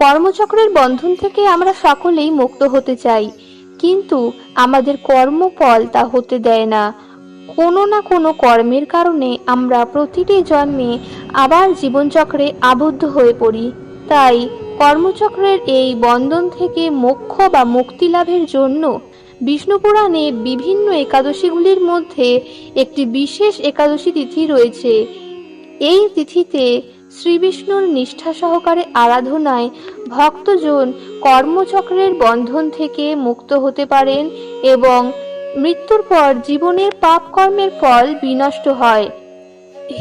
কর্মচক্রের বন্ধন থেকে আমরা সকলেই মুক্ত হতে চাই। কিন্তু আমাদের কর্মফল তা হতে দেয় না। কোনো না কোনো কর্মের কারণে আমরা প্রতিটি জন্মে আবার জীবনচক্রে আবদ্ধ হয়ে পড়ি। তাই কর্মচক্রের এই বন্ধন থেকে মোক্ষ বা মুক্তি লাভের জন্য বিষ্ণু পুরাণে বিভিন্ন একাদশীগুলির মধ্যে একটি বিশেষ একাদশী তিথি রয়েছে। এই তিথিতে শ্রী বিষ্ণুর নিষ্ঠা সহকারে আরাধনায় ভক্তজন কর্মচক্রের বন্ধন থেকে মুক্ত হতে পারেন এবং মৃত্যুর পর জীবনের পাপ কর্মের ফল বিনষ্ট হয়।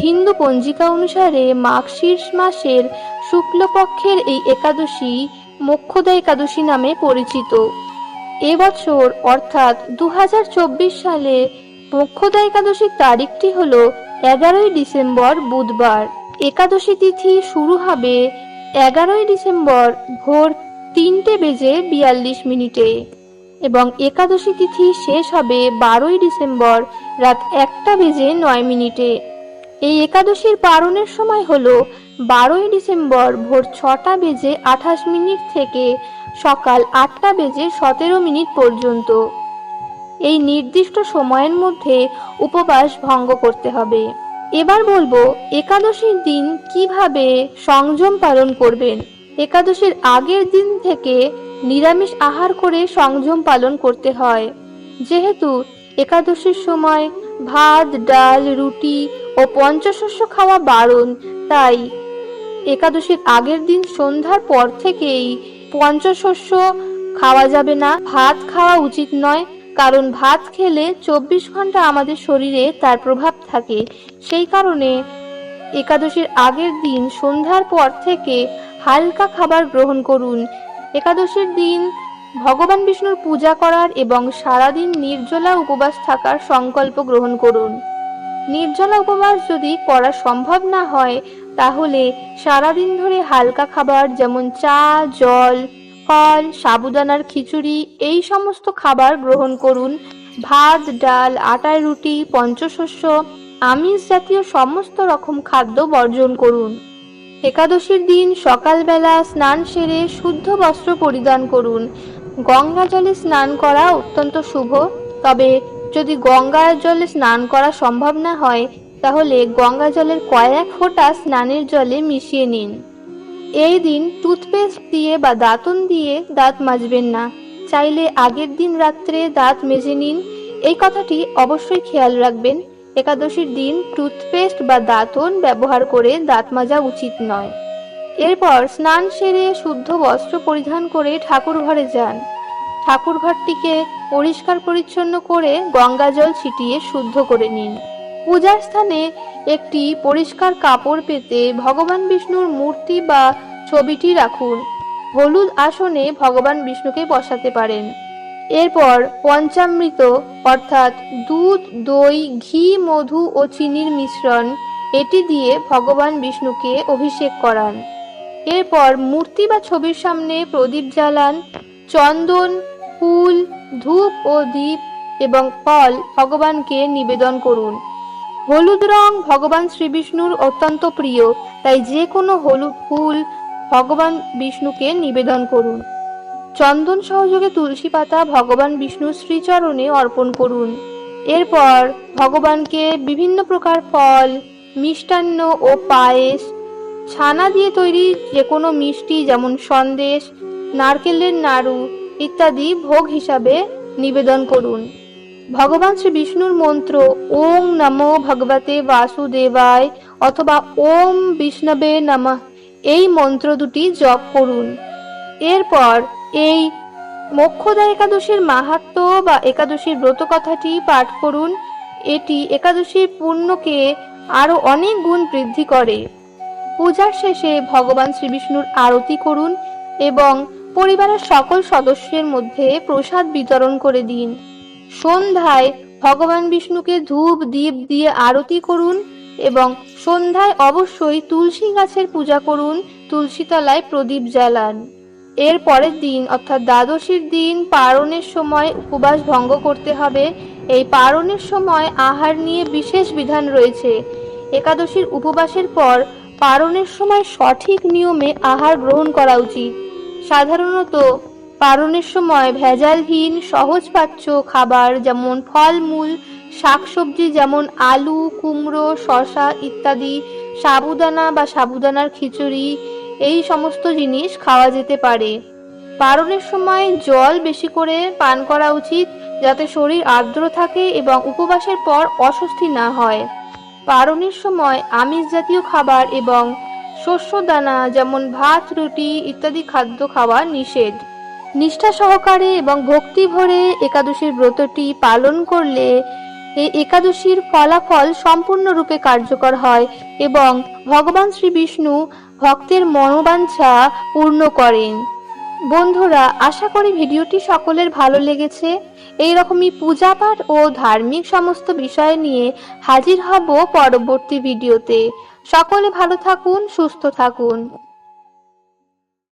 হিন্দু পঞ্জিকা অনুসারে মাঘ শীর্ষ মাসের শুক্লপক্ষের এই একাদশী মোক্ষদা একাদশী নামে পরিচিত। এবছর অর্থাৎ দু হাজার চব্বিশ সালে মোক্ষদা একাদশীর তারিখটি হল এগারোই ডিসেম্বর বুধবার। একাদশী তিথি শুরু হবে এগারোই ডিসেম্বর ভোর তিনটে বেজে বিয়াল্লিশ মিনিটে। এবং একাদশী তিথি শেষ হবে বারোই ডিসেম্বর রাত একটা বেজে নয় মিনিটে। এই একাদশীর পালনের সময় হল বারোই ডিসেম্বর ভোর ছটা বেজে আঠাশ মিনিট থেকে সকাল আটটা বেজে সতেরো মিনিট পর্যন্ত। এই নির্দিষ্ট সময়ের মধ্যে উপবাস ভঙ্গ করতে হবে। এবার বলব, একাদশীর দিন কীভাবে সংযম পালন করবেন? একাদশীর আগের দিন থেকে নিরামিষ আহার করে সংযম পালন করতে হয়। যেহেতু একাদশীর সময় ভাত, ডাল, রুটি ও পঞ্চশস্য খাওয়া বারণ, তাই একাদশীর আগের দিন সন্ধ্যার পর থেকেই পঞ্চশস্য খাওয়া যাবে না, ভাত খাওয়া উচিত নয় কারণ ভাত খেলে চব্বিশ ঘণ্টা আমাদের শরীরে তার প্রভাব থাকে। সেই কারণে একাদশীর আগের দিন সন্ধ্যার পর থেকে হালকা খাবার গ্রহণ করুন। একাদশীর দিন ভগবান বিষ্ণুর পূজা করার এবং সারাদিন নির্জলা উপবাস থাকার সংকল্প গ্রহণ করুন। নির্জলা উপবাস যদি করা সম্ভব না হয়, তাহলে সারাদিন ধরে হালকা খাবার যেমন চা, জল ফল, সাবুদানার খিচুড়ি, এই সমস্ত খাবার গ্রহণ করুন। ভাত, ডাল, আটার রুটি, পঞ্চশস্য, আমিষ জাতীয় সমস্ত রকম খাদ্য বর্জন করুন। একাদশীর দিন সকালবেলা স্নান সেরে শুদ্ধ বস্ত্র পরিধান করুন। গঙ্গা জলে স্নান করা অত্যন্ত শুভ। তবে যদি গঙ্গার জলে স্নান করা সম্ভব না হয়, তাহলে গঙ্গা জলের কয়েক ফোঁটা স্নানের জলে মিশিয়ে নিন। এই দিন টুথপেস্ট দিয়ে বা দাঁতন দিয়ে দাঁত মাজবেন না। চাইলে আগের দিন রাত্রে দাঁত মেজে নিন। এই কথাটি অবশ্যই খেয়াল রাখবেন। একাদশীর দিন টুথপেস্ট বা দাঁতন ব্যবহার করে দাঁত মাজা উচিত নয়। এরপর স্নান সেরে শুদ্ধ বস্ত্র পরিধান করে ঠাকুর ঘরে যান। ঠাকুর ঘরটিকে পরিষ্কার পরিচ্ছন্ন করে গঙ্গা জল ছিটিয়ে শুদ্ধ করে নিন। পূজার স্থানে একটি পরিষ্কার কাপড় পেতে ভগবান বিষ্ণুর মূর্তি বা ছবিটি রাখুন। হলুদ আসনে ভগবান বিষ্ণুকে বসাতে পারেন। এরপর পঞ্চামৃত, অর্থাৎ দুধ, দই, ঘি, মধু ও চিনির মিশ্রণ এটি দিয়ে ভগবান বিষ্ণুকে অভিষেক করান। এরপর মূর্তি বা ছবির সামনে প্রদীপ জ্বালান। চন্দন, ফুল, ধূপ ও দীপ এবং ফল ভগবানকে নিবেদন করুন। হলুদ রং ভগবান শ্রীবিষ্ণুর অত্যন্ত প্রিয়। তাই যে কোনো হলুদ ফুল ভগবান বিষ্ণুকে নিবেদন করুন। চন্দন সহযোগে তুলসী পাতা ভগবান বিষ্ণুর শ্রীচরণে অর্পণ করুন। এরপর ভগবানকে বিভিন্ন প্রকার ফল, মিষ্টান্ন ও পায়েস, ছানা দিয়ে তৈরি যে কোনো মিষ্টি যেমন সন্দেশ, নারকেলের নাড়ু ইত্যাদি ভোগ হিসাবে নিবেদন করুন। ভগবান শ্রী বিষ্ণুর মন্ত্র, ওম নমো ভগবতে বাসুদেবায় অথবা ওম বিষ্ণবে নমঃ, এই মন্ত্র দুটি জপ করুন। এরপর এই মোক্ষদা একাদশীর মাহাত্ম বা একাদশীর ব্রত কথাটি পাঠ করুন। এটি একাদশীর পুণ্যকে আরও অনেক গুণ বৃদ্ধি করে। পূজার শেষে ভগবান শ্রীবিষ্ণুর আরতি করুন এবং পরিবারের সকল সদস্যের মধ্যে প্রসাদ বিতরণ করে দিন। সন্ধ্যায় ভগবান বিষ্ণুকে ধূপ, দীপ দিয়ে আরতি করুন এবং সন্ধ্যায় অবশ্যই তুলসী গাছের পূজা করুন তুলসী তলায় প্রদীপ জ্বালান। এর পরের দিন, অর্থাৎ দ্বাদশীর দিন, পারণের সময় উপবাস ভঙ্গ করতে হবে। এই পারণের সময় আহার নিয়ে বিশেষ বিধান রয়েছে। একাদশীর উপবাসের পর পারণের সময় সঠিক নিয়মে আহার গ্রহণ করা উচিত। সাধারণত পারণের সময় ভেজালহীন, সহজপাচ্য খাবার যেমন ফলমূল, শাকসবজি যেমন আলু, কুমড়ো, শসা ইত্যাদি, সাবুদানা বা সাবুদানার খিচুড়ি, এই সমস্ত জিনিস খাওয়া যেতে পারে। পারণের সময় জল বেশি করে পান করা উচিত যাতে শরীর আর্দ্র থাকে এবং উপবাসের পর অস্বস্তি না হয়। পারণের সময় আমিষ জাতীয় খাবার এবং শস্য দানা যেমন ভাত, রুটি ইত্যাদি খাদ্য খাওয়া নিষেধ। নিষ্ঠা সহকারে এবং ভক্তি ভরে একাদশীর ব্রতটি পালন করলে এই একাদশীর ফলাফল সম্পূর্ণরূপে কার্যকর হয় এবং ভগবান শ্রী বিষ্ণু ভক্তের মনোবাঞ্ছা পূর্ণ করেন। বন্ধুরা, আশা করি ভিডিওটি সকলের ভালো লেগেছে। এই রকমই পূজা পাঠ ও ধার্মিক সমস্ত বিষয় নিয়ে হাজির হব পরবর্তী ভিডিওতে। সকলে ভালো থাকুন, সুস্থ থাকুন।